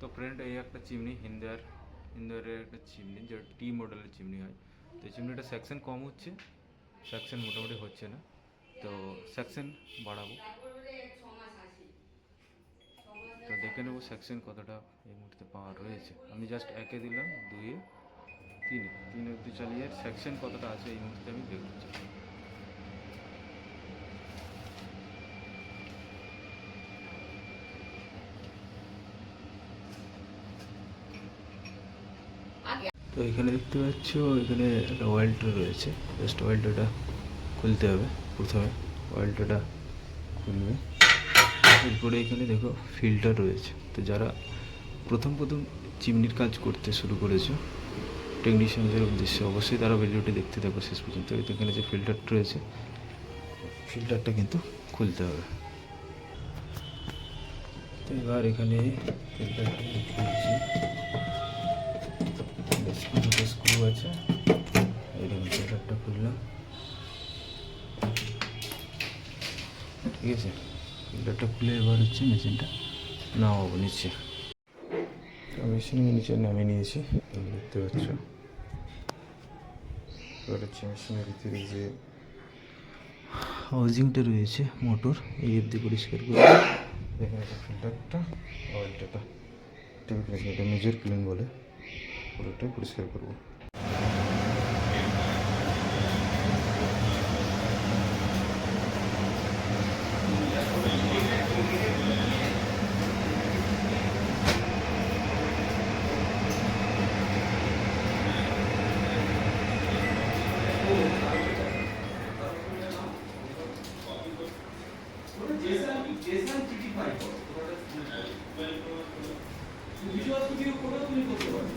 তো ফ্রেন্ড এই একটা চিমনি হিন্দার হিন্দারের একটা চিমনি যেটা টি মডেলের চিমনি হয়। তো চিমনিটা সেকশন কম হচ্ছে সেকশন মোটামুটি হচ্ছে না। তো সেকশন বাড়াবো। তো দেখে নেব সেকশন কতটা এই মুহূর্তে পাওয়ার রয়েছে। আমি জাস্ট একে দিলাম দুয়ে তিনে। তিন অবধি চালিয়ে সেকশন কতটা আছে এই মুহূর্তে আমি দেখছি তো এখানে দেখতে পাচ্ছ, এখানে একটা ওয়েল্টার রয়েছে। জাস্ট ওয়েল্টারটা খুলতে হবে প্রথমে। ওয়েল্টারটা খুলবে। এরপরে এখানে দেখো ফিল্টার রয়েছে। তো যারা প্রথম প্রথম চিমনির কাজ করতে শুরু করেছ টেকনিশিয়ানদের উদ্দেশ্যে অবশ্যই তারা ভিডিওটি দেখতে থাকো শেষ পর্যন্ত। এখানে যে ফিল্টারটা রয়েছে ফিল্টারটা কিন্তু খুলতে হবে। তো এবার এখানে ফিল্টারটা ঠিক আছে? ফিল্টারটা খুলে এবার হচ্ছে মেশিনটা নামাবো নিচে মেশিন নিচে নামিয়ে নিয়েছি। দেখতে পাচ্ছ। এবার হচ্ছে মেশিনের ভিতরে যে হাউজিংটা রয়েছে মোটর এই অবধি পরিষ্কার করে দেখেন এটা ফিল্টারটা অয়েলটা টেবিল এটা মেজর ক্লিন বলে। পুরোটাই পরিষ্কার করব। ওটা তুমি ওটা তুমি করতে পারছ